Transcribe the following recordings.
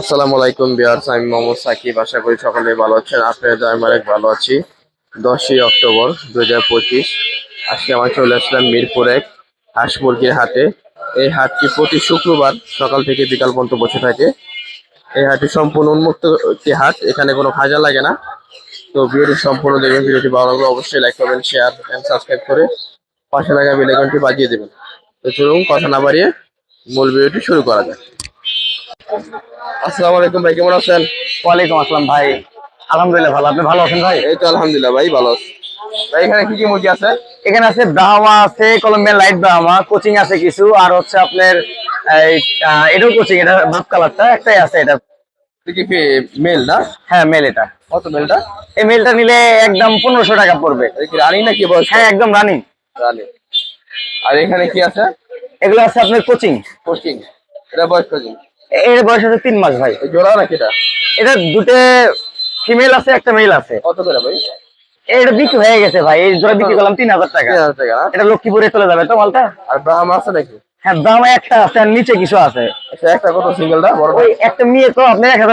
আসসালামু আলাইকুম বিয়ার্স আমি মোহাম্মদ সাকিব। আশা করি সকলে ভালো আছেন। আপনাদের আমি অনেক ভালো আছি। দশই অক্টোবর দু হাজার পঁচিশ, আজকে আমার চলে আসলাম মিরপুর এক হাঁস মুরগির হাটে। এই হাটটি প্রতি শুক্রবার সকাল থেকে বিকাল পর্যন্ত বসে থাকে। এই হাটটি সম্পূর্ণ উন্মুক্ত একটি হাট, এখানে কোনো খাজা লাগে না। তো ভিডিওটি সম্পূর্ণ দেখবেন, ভিডিওটি ভালো লাগলে অবশ্যই লাইক করবেন শেয়ার এন্ড সাবস্ক্রাইব করে পাশে লাগা বেলাইকনটি বাজিয়ে দেবেন। তো চলুন, কথা না বাড়িয়ে মূল ভিডিওটি শুরু করা যাক। আসসালামু আলাইকুম ভাই কেমন আছেন? ওয়ালাইকুম আসসালাম ভাই। আলহামদুলিল্লাহ ভালো। আপনি ভালো আছেন ভাই? এই তো আলহামদুলিল্লাহ ভাই ভালো আছি। ভাই এখানে কি কি মুরগি আছে? এখানে আছে ব্রাহ্মা আছে কলম্বিয়ান লাইট ব্রাহ্মা কোচিং আছে কিছু আর হচ্ছে আপনার এই এটাও কোচিং এটা ভাব কালারটা একটাই আছে এটা। মেল না? হ্যাঁ মেল এটা। কত মেলটা? এই মেলটা নিলে একদম পনেরোশো টাকা পড়বে। রানি নাকি বয়স? হ্যাঁ একদম রানিং রানি আর এখানে কি আছে? এগুলো আছে আপনার কোচিং। কোচিং। এটা বয়স কোচিং এর বয়স আছে তিন মাস ভাই। জোড়া নাকি এটা? এটা দুটো ফিমেল আছে একটা মেল আছে। কত করে ভাই? এটা বিক্রি হয়ে গেছে ভাই এই জোড়া বিক্রি করলাম তিন হাজার টাকা। এটা লক্ষ্মীপুরে চলে যাবে তো মালটা? আর ব্রাহ্ম আছে নাকি? হ্যাঁ দাম একটা আছে আর নিচে কিছু আছে। আচ্ছা একটা কত সিঙ্গেলটা বড় ওই একটা নিয়ে তো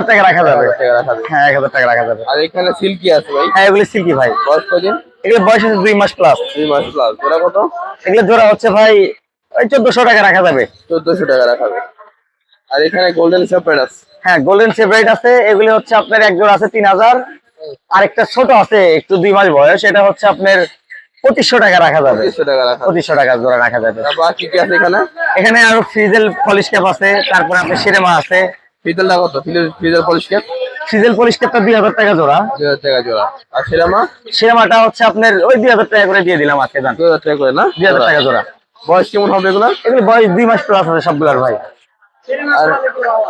টাকা রাখা যাবে। হ্যাঁ এক হাজার টাকা রাখা যাবে। আর এখানে সিল্কি আছে ভাই? হ্যাঁ এগুলি সিল্কি ভাই। বয়স কদিন? এগুলো বয়স আছে মাস প্লাস মাস প্লাস কত? এগুলো জোড়া হচ্ছে ভাই ওই চোদ্দশো টাকা রাখা যাবে। চোদ্দশো টাকা রাখা যাবে। আর এখানে গোল্ডেন সেপারেট আছে। হ্যাঁ গোল্ডেন সেপারেট আছে এগুলি হচ্ছে আপনার এক জোড়া আছে তিন হাজার। আরেকটা ছোট আছে একটু দুই মাস বয়স এটা হচ্ছে আপনার পঁচিশশো টাকা রাখা যাবে। পঁচিশশো জোড়া রাখা যাবে। এখানে? এখানে আরও ফ্রিজেল পলিশ ক্যাপ আছে তারপরে আপনার সিনেমা আছে। ফিজেলটা কত? Frizzle polish cap frizzle polish ক্যাপটা দুই হাজার টাকা জোড়া। দুই হাজার টাকা জোড়া। আর সিনেমা? সিনেমাটা হচ্ছে আপনার ওই দুই হাজার টাকা করে দিয়ে দিলাম আজকে জান। দুই হাজার টাকা করে না? দুই হাজার টাকা জোড়া। বয়স কেমন হবে এগুলো এগুলো বয়স দুই মাস প্লাস আছে সবগুলোর ভাই। আর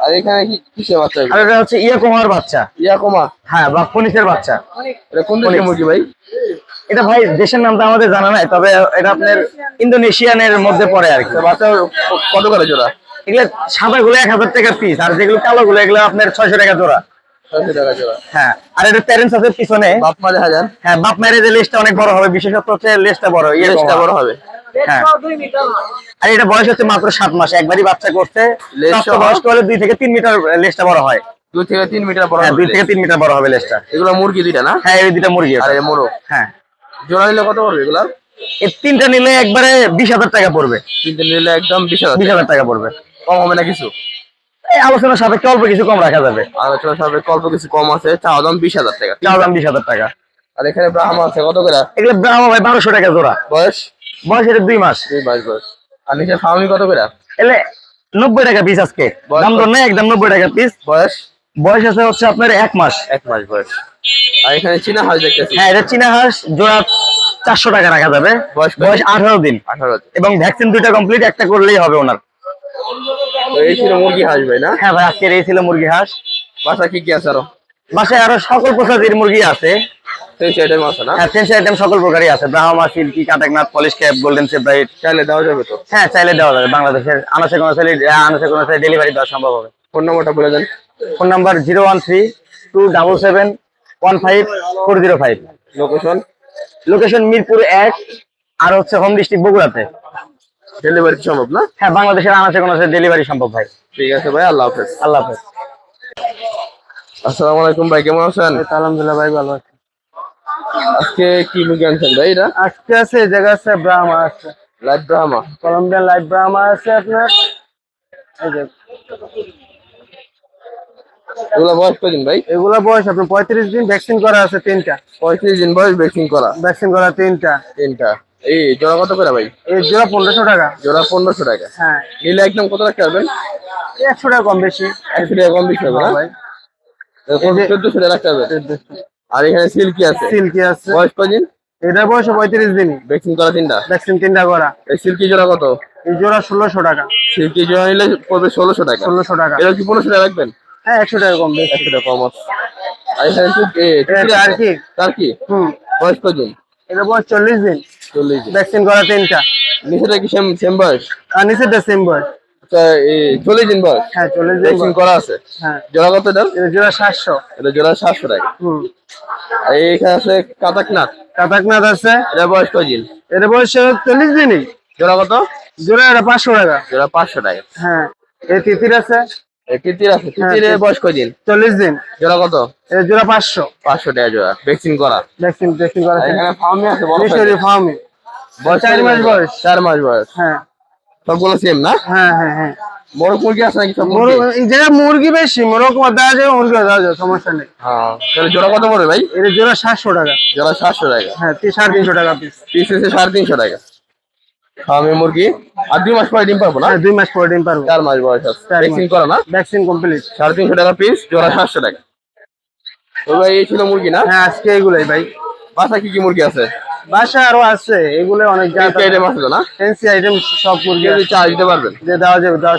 আর এখানে কি কিসের বাচ্চা আর এটা হচ্ছে ইয়ে বাচ্চা। ইয়া হ্যাঁ বা ফনিসের বাচ্চা। এটা কোন দেশের মুরগি ভাই? এটা ভাই দেশের নামটা আমাদের জানা নাই তবে এটা আপনার ইন্দোনেশিয়ানের মধ্যে পড়ে আর কি। বাচ্চা কত করে জোড়া? এগুলো সাদা গুলো এক হাজার টাকা পিস আর যেগুলো কালো গুলো এগুলো আপনার ছয়শো টাকা জোড়া। ছয়শো টাকা জোড়া। হ্যাঁ আর এটা প্যারেন্টস আছে পিছনে। বাপ মাঝে হাজার হ্যাঁ বাপ মায়ের যে লেসটা অনেক বড় হবে বিশেষত হচ্ছে লেসটা বড় লেজটা বড় হবে। আর এটা বয়স হচ্ছে মাত্র সাত মাস। একবারই বাচ্চা করছে? বয়স্ক হলে দুই থেকে তিন মিটার লেসটা বড় হয়। দুই থেকে তিন মিটার বড় হ্যাঁ দুই থেকে তিন মিটার বড় হবে লেসটা এগুলো মুরগি দুইটা না? হ্যাঁ এই দুইটা মুরগি আর এটা। হ্যাঁ। জোড়া নিলে কত পড়বে এগুলা? এই তিনটা নিলে একবারে বিশ হাজার টাকা পড়বে। তিনটে নিলে একদম বিশ হাজার বিশ হাজার টাকা পড়বে। কম হবে না কিছু? এই আলোচনার সাপেক্ষে অল্প কিছু কম রাখা যাবে। আলোচনা সবে অল্প কিছু কম আছে। চাওয়া দাম বিশ হাজার টাকা। চাও দাম বিশ হাজার টাকা। আর এখানে ব্রাহ্ম আছে কত করে? এগুলো ব্রাহ্মা ভাই বারোশো টাকা জোড়া। বয়স? বয়স এটা দুই মাস। দুই মাস বয়স। আর নিচে ফার্মি কত করে? এলে নব্বই টাকা পিস আজকে। দাম? দর নেই একদম নব্বই টাকা পিস বয়স? বয়স আছে হচ্ছে আপনার এক মাস। এক মাস বয়স। আর এখানে চীনা হাঁস দেখতেছি। হ্যাঁ এটা চীনা হাঁস জোড়া চারশো টাকা রাখা যাবে। বয়স বয়স আঠারো দিন। আঠারো এবং ভ্যাকসিন দুইটা কমপ্লিট একটা করলেই হবে ওনার। এই ছিল মুরগি হাঁস ভাই না? হ্যাঁ ভাই আজকের এই ছিল মুরগি হাঁস। বাসা কি কি আছে আরও? বাসায় আরও সকল প্রজাতির মুরগি আছে। না? হ্যাঁ আইটেম সকল প্রকারই আছে। Brahma silkie Kadaknath polish cap golden sebright চাইলে দেওয়া যাবে তো? হ্যাঁ চাইলে দেওয়া যাবে। বাংলাদেশের আনাসে কোনো সাইলে আনাসে কোনো সাইলে ডেলিভারি দেওয়া সম্ভব হবে। ফোন নম্বরটা বলে দেন। Phone number zero one three two double seven one five four zero five location location Mirpur এক আর হচ্ছে হোম ডিস্ট্রিক্ট বগুড়াতে। ডেলিভারি সম্ভব না? হ্যাঁ বাংলাদেশের আনাসে কোনো ডেলিভারি সম্ভব ভাই। ঠিক আছে ভাই আল্লাহ হাফেজ। আল্লাহ হাফেজ। আসসালামু আলাইকুম ভাই কেমন আছেন? আলহামদুলিল্লাহ ভাই ভালো আছে। আজকে কি মুরগি আনছেন ভাই এটা? আজকে আছে জায়গা আছে ব্রাহ্মা আছে। Light Brahma Columbian light Brahma আছে আপনার। এই যে এগুলো বয়স কদিন ভাই? এগুলা বয়স আপনার পঁয়ত্রিশ দিন ভ্যাকসিন করা আছে তিনটা। পঁয়ত্রিশ দিন বয়স ভ্যাকসিন করা। ভ্যাকসিন করা তিনটা। তিনটা। এই জোড়া কত করে ভাই? এই জোড়া পনেরোশো টাকা। জোড়া পনেরোশো টাকা। হ্যাঁ। নিলে একদম কত রাখতে পারবেন? একশো টাকা কম বেশি। একশো টাকা কম বেশি হবে ভাই। চোদ্দশো টাকা রাখতে হবে। আর এখানে সিল্কি আছে? সিল্কি আছে। বয়স কদিন এটা বয়স পঁয়ত্রিশ দিন। ভ্যাকসিন করা তিনটা? ভ্যাকসিন তিনটা করা। এই সিল্কি জোড়া কত? এই জোড়া ষোলোশো টাকা। সিল্কি জোড়া নিলে পড়বে ষোলোশো টাকা। ষোলোশো টাকা। এটা কি পনেরোশো টাকা রাখবেন? হ্যাঁ একশো টাকা কম একশো টাকা কম আছে। আর কি- আর কি? তার কি? হুম। বয়স কদিন এটা বয়স চল্লিশ দিন। চল্লিশ দিন। ভ্যাকসিন করা তিনটা। নিচেটা কি সেম সেম বয়স? আর নিচেরটা সেম বয়স। চল্লিশ দিন বয়স। হ্যাঁ চল্লিশ দিন করা আছে। হ্যাঁ। জোড়া কত এটা? এটা জোড়া সাতশো। এটা জোড়া সাতশো টাকা। হুম। এখানে আছে কাতাকনাথ। কাতাকনাথ আছে। এটা বয়স কদিন এটা বয়স চল্লিশ দিনই। জোড়া কত? জোড়া এটা পাঁচশো টাকা। জোড়া পাঁচশো টাকা। হ্যাঁ। এই তিতির আছে। এই তিতির আছে। বয়স কয়দিন চল্লিশ দিন। জোড়া কত? জোড়া পাঁচশো। পাঁচশো টাকা জোড়া। ভ্যাকসিন করা। ভ্যাকসিন ভ্যাকসিন করা। এখানে ফার্মে আছে বড় ফার্মে। বয়স চার মাস বয়স। চার মাস বয়স। হ্যাঁ। সবগুলো সেম না? হ্যাঁ হ্যাঁ হ্যাঁ। বড় মুরগি আছে নাকি সব মোরগ? মুরগি? মুরগি বেশি মোরগ দেওয়া যাবে মুরগি দেওয়া যাবে সমস্যা নেই। হ্যাঁ তাহলে জোড়া কত পড়বে ভাই? এর জোড়া সাতশো টাকা। জোড়া সাতশো টাকা। হ্যাঁ সাড়ে তিনশো টাকা পিস পিস সাড়ে তিনশো টাকা। মুরগি। আর দুই মাস পরে ডিম পাবো না? হ্যাঁ দুই মাস পরে ডিম পারব। চার মাস বয়স আছে। ভ্যাকসিন করা না? ভ্যাকসিন কমপ্লিট সাড়ে তিনশো টাকা পিস জোড়া সাতশো টাকা। তো ভাই এই ছিল মুরগি না? হ্যাঁ আজকে এগুলোই ভাই। বাসা কি কি মুরগি আছে? বাসায় আরও আছে এগুলো অনেক আইটেম আছে না? ফ্যান্সি আইটেম সব মুরগি যদি চা দিতে পারবেন? যে দেওয়া যাবে দেওয়া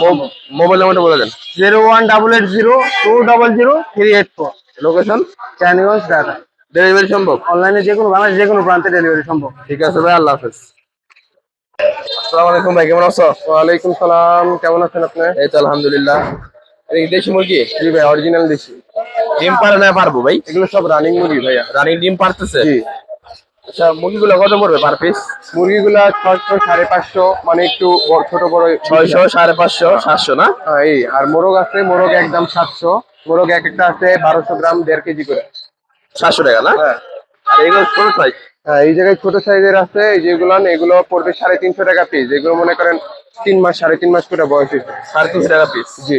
মোবাইল নাম্বারটা বলে দেন। Zero one double eight zero two double zero three eight four location Kaniganj Dhaka delivery সম্ভব? অনলাইনে যে কোনো বাংলাদেশ যে কোনো প্রান্তে ডেলিভারি সম্ভব। ঠিক আছে ভাই আল্লাহ হাফেজ। আসসালামু আলাইকুম ভাই কেমন আছো? ওয়ালাইকুম সালাম কেমন আছেন আপনি? এই তো আলহামদুলিল্লাহ। এই দেশি মুরগি? জি ভাই অরিজিনাল দেশি। ডিম পারে না পারব ভাই? এগুলো সব রানিং মুরগি ভাইয়া। রানিং ডিম পারতেছে জি। আচ্ছা মুরগিগুলো কত পড়বে পার পিস মুরগিগুলা ছয়শো সাড়ে পাঁচশো মানে একটু ছোট বড় ছয়শো সাড়ে পাঁচশো সাতশো না? হ্যাঁ, এই আর মোরগ আছে মোরগ একদম সাতশো। মোরগ এক একটা আছে বারোশো গ্রাম দেড় কেজি করে। সাতশো টাকা না? হ্যাঁ। আর এগুলো ছোট সাইজ হ্যাঁ এই জায়গায় ছোট সাইজের আছে যেগুলো এগুলো পড়বে সাড়ে তিনশো টাকা পিস এগুলো মনে করেন তিন মাস সাড়ে তিন মাস করে বয়স হয়েছে। সাড়ে তিনশো টাকা পিস জি।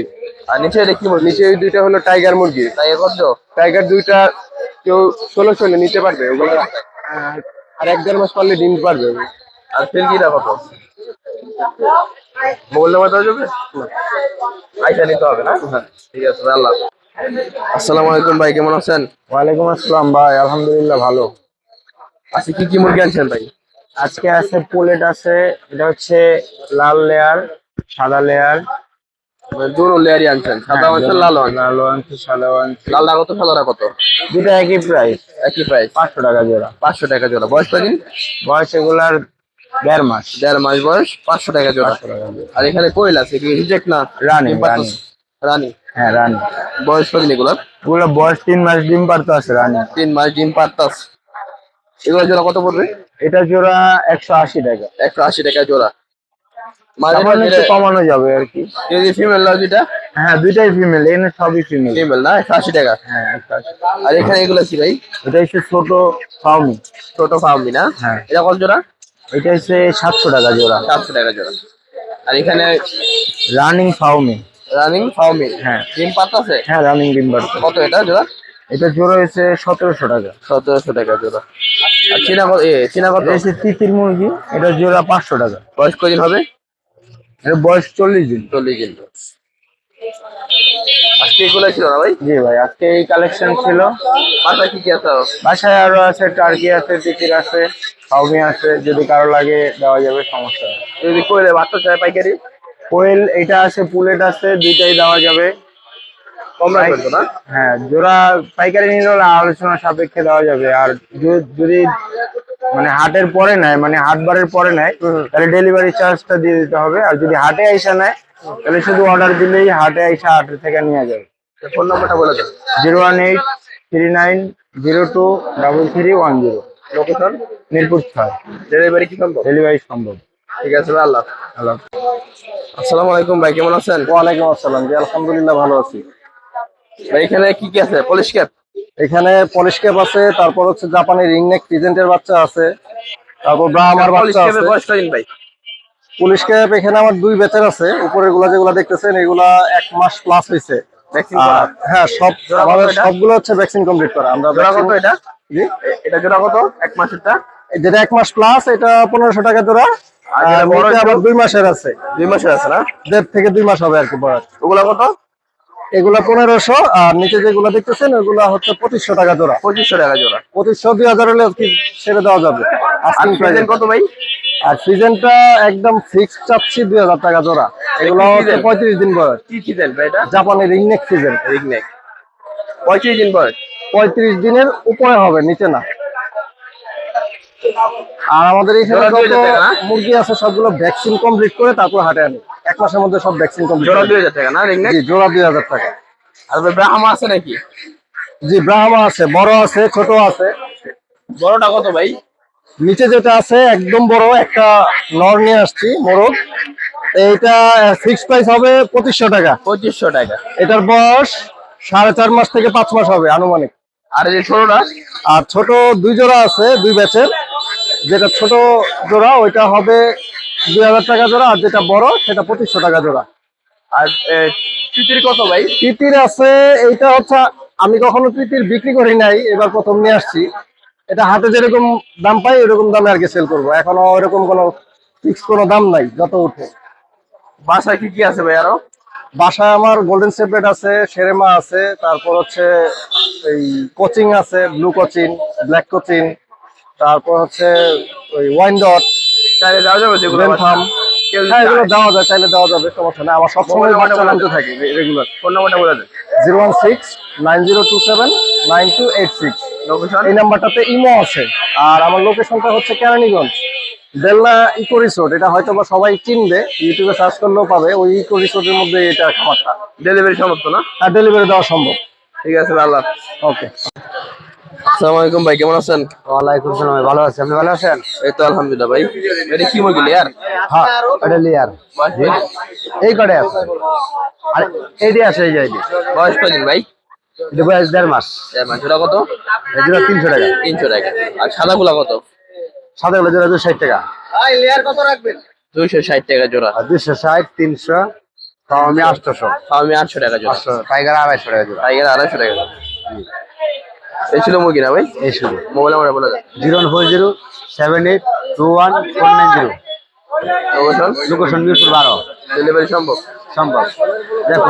আর নিচে এটা কি নিচে ওই দুইটা হলো টাইগার মুরগি। কত? টাইগার দুইটা কেউ ষোলো ষোলো নিতে পারবে ওগুলো আহ, আর এক দেড় মাস পারলে ডিম পারবে। আর ফিরকিটা কত মোবাইল নাম্বার দেওয়া যাবে? আইসা নিতে হবে না? ঠিক আছে আল্লাহ আসসালামু আলাইকুম ভাই কেমন আছেন? ওয়ালাইকুম আসসালাম ভাই আলহামদুলিল্লাহ ভালো। আজকে কি কি মুরগি আনছেন ভাই? আজকে আছে পোলেট আছে এটা হচ্ছে লাল লেয়ার সাদা লেয়ার দুটো লেয়ারই আনছেন। সাদা আনছেন লাল আনছেন লাল আনছি সাদা আনছি লালটা কত সাদাটা কত? দুটো একই প্রাইস একই প্রাইস পাঁচশো টাকা জোড়া। পাঁচশো টাকা জোড়া। বয়স কদিন বয়স এগুলার দেড় মাস। দেড় মাস বয়স পাঁচশো টাকা জোড়া। আর এখানে কোয়েল আছে কি রিজেক্ট না? রানী, রানী। হ্যাঁ রানি। বয়স কদিন এগুলোর এগুলো বয়স তিন মাস ডিম পারতে আছে রানি। তিন মাস ডিম পারতাস এগুলো জোড়া কত পড়বে? এটা জোড়া একশো আশি টাকা। একশো আশি টাকা জোড়া। সামান্য একটু কমানো যাবে আর কি। যদি ফিমেল হ্যাঁ দুইটাই ফিমেল সবই ফিমেল ফিমেল না? একশো আশি টাকা? হ্যাঁ আর এখানে এগুলো কি ভাই? এটা হচ্ছে ছোট ফাউমি। ছোট ফার্মি না? হ্যাঁ। এটা কত জোড়া? এটা হচ্ছে সাতশো টাকা জোড়া। সাতশো টাকা জোড়া। আর এখানে রানিং ফাউমি। রানিং হ্যাঁ। ডিম পাতাছে হ্যাঁ রানিং ডিম কত এটা জোড়া? এটা জোড়া সতেরোশো টাকা। সতেরোশো টাকা জোড়া। আর চীনা এ চীনা কত? এটা তিতির মুরগি। এটা জোড়া পাঁচশো টাকা। বয়স কদিন হবে? এটা বয়স চল্লিশ দিন। চল্লিশ দিন আজকে এগুলো ছিল না ভাই? জি ভাই আজকে এই কালেকশন ছিল। কি কি আছে আরও? বাসায় আরও আছে টার্কি আছে আছে আছে যদি কারও লাগে দেওয়া যাবে সমস্যা নেই। যদি কোয়েল বাচ্চা চায় পাইকারি? কোয়েল এটা আছে পুলেট আছে দুইটাই দেওয়া যাবে। কম রাখবেন না? হ্যাঁ জোড়া পাইকারি নিলে আলোচনা সাপেক্ষে দেওয়া যাবে। আর যদি মানে হাটের পরে নেয় মানে হাট বারের পরে নেয় তাহলে ডেলিভারি চার্জটা দিয়ে দিতে হবে। আর যদি হাটে আইসা নেয় তাহলে শুধু অর্ডার দিলেই হাটে আইসা হাটের থেকে নিয়ে যাবে। ফোন নাম্বারটা বলে দেন। Zero one eight three nine zero two double three one zero. Location Mirpur ছয়। ডেলিভারি কি সম্ভব? ডেলিভারি সম্ভব। ঠিক আছে ভাই আল্লাহ আসসালামু আলাইকুম ভাই কেমন আছেন? ওয়ালাইকুম আসসালাম। জি আলহামদুলিল্লাহ ভালো আছি। এখানে কি কি আছে? পলিশ ক্যাপ এখানে পলিশ ক্যাপ আছে তারপর হচ্ছে জাপানি রিংনেক প্রেজেন্টের বাচ্চা আছে তারপর ব্রাহ্মার বাচ্চা আছে। ভাই পুলিশ ক্যাপ এখানে আমার দুই ব্যাচের আছে উপরেরগুলা যেগুলো দেখতেছেন এগুলা এক মাস প্লাস হয়েছে হ্যাঁ সব আমাদের সবগুলো হচ্ছে ভ্যাকসিন কমপ্লিট করা। আমরা কত এটা? জি? এটা জোড়া কত? এক মাসেরটা? যেটা এক মাস প্লাস এটা পনেরোশো টাকা জোড়া। আর দুই মাসের আছে। দুই মাসের আছে না? দেড় থেকে দুই মাস হবে আর কি বয়স। ওগুলা কত? এগুলা পনেরোশো আর নিচে যেগুলো দেখতেছেন ওগুলা হচ্ছে পঁচিশশো টাকা জোড়া। পঁচিশশো টাকা জোড়া। পঁচিশশো দুই হাজার হলে ছেড়ে দেওয়া যাবে? কত ভাই? আর সিজনটা একদম ফিক্সড চাচ্ছি দুই হাজার টাকা জোড়া। এগুলো হচ্ছে পঁয়ত্রিশ দিন বয়স। কি সিজন ভাই এটা? জাপানি রিংনেক সিজন রিগনেক পঁয়ত্রিশ দিন বয়স? পঁয়ত্রিশ দিনের উপরে হবে নিচে না। আর আমাদের এখানে? মুরগি আছে সবগুলো ভ্যাকসিন কমপ্লিট করে তারপর হাটে আনি। এক মাসের মধ্যে সব ভ্যাকসিন কমপ্লিট জোড়া দুই হাজার টাকা না রিগনেক জি জোড়া দুই হাজার টাকা। আর ভাই ব্রাহ্মা আছে নাকি? জি ব্রাহ্মা আছে বড় আছে ছোট আছে। বড়টা কত ভাই? নিচে যেটা আছে একদম বড় একটা নর নিয়ে আসছি মোরগ। এইটা ফিক্স প্রাইস হবে পঁচিশশো টাকা। পঁচিশশো টাকা। এটার বয়স সাড়ে চার মাস থেকে পাঁচ মাস হবে আনুমানিক। আর এই যে ছোটটা? আর ছোট দুই জোড়া আছে দুই ব্যাচের। যেটা ছোট জোড়া ওইটা হবে দুই হাজার টাকা জোড়া আর যেটা বড় সেটা পঁচিশশো টাকা জোড়া। আর তিতির কত ভাই? তিতির আছে এইটা হচ্ছে আমি কখনো তিতির বিক্রি করি নাই এবার প্রথম নিয়ে আসছি। এটা হাতে যেরকম দাম পাই এরকম দামে আর কি সেল করব। এখনও ওরকম কোনো ফিক্স কোনো দাম নাই যত উঠে। বাসায় কি কি আছে ভাই আরও? বাসায় আমার গোল্ডেন সেপারেট আছে সেরেমা আছে তারপর হচ্ছে এই কোচিং আছে ব্লু কোচিং ব্ল্যাক কোচিং তারপর হচ্ছে ওই ওয়াইন ডট চাইলে দেওয়া যাবে যেগুলো? ফার্ম হ্যাঁ এগুলো দেওয়া যায় চাইলে দেওয়া যাবে সমস্যা নেই। আমার সবসময় বাচ্চা নামতে রেগুলার ফোন নাম্বারটা বলে দেন zero one six nine zero two seven nine two eight six. Location এই নাম্বারটাতে ইমো আছে। আর আমার লোকেশনটা হচ্ছে কেরানীগঞ্জ। বেলনা ইকো রিসোর্ট এটা হয়তো বা সবাই চিনবে ইউটিউবে সার্চ করলেও পাবে ওই ইকো রিসোর্টের মধ্যে এটা খাবারটা। ডেলিভারি সমর্থ না? আর ডেলিভারি দেওয়া সম্ভব। ঠিক আছে আল্লাহ ওকে আসসালামু আলাইকুম ভাই কেমন আছেন? ওয়ালাইকুম সালাম ভালো আছি। আপনি ভালো আছেন? এই তো আলহামদুলিল্লাহ ভাই। এটা কি মুরগি আর হ্যাঁ এটা লিয়ার এই কটে? আছে আর এইটি আছে এই যে বয়স কদিন ভাই? এটা বয়স দেড় মাস। দেড় মাস। জোড়া কত? এগুলো তিনশো টাকা। তিনশো টাকা। আর সাদা গুলা কত? সাদা গুলো জোড়া দুশো ষাট টাকা। দুইশো ষাট টাকা জোড়া। আর দুশো ষাট তিনশো তাও আমি আটশোশো আমি আটশো টাকা জোড়া। টাইগার আড়াইশো টাকা জোড়া। টাইগার আড়াইশো টাকা জোড়া। এই ছিল মুরগি না ভাই? এই ছিল। মোবাইল নাম্বার বলা দেন zero four zero seven eight two one four nine zero. Location location Mirpur বারো। ডেলিভারি সম্ভব? সম্ভব। দেখো।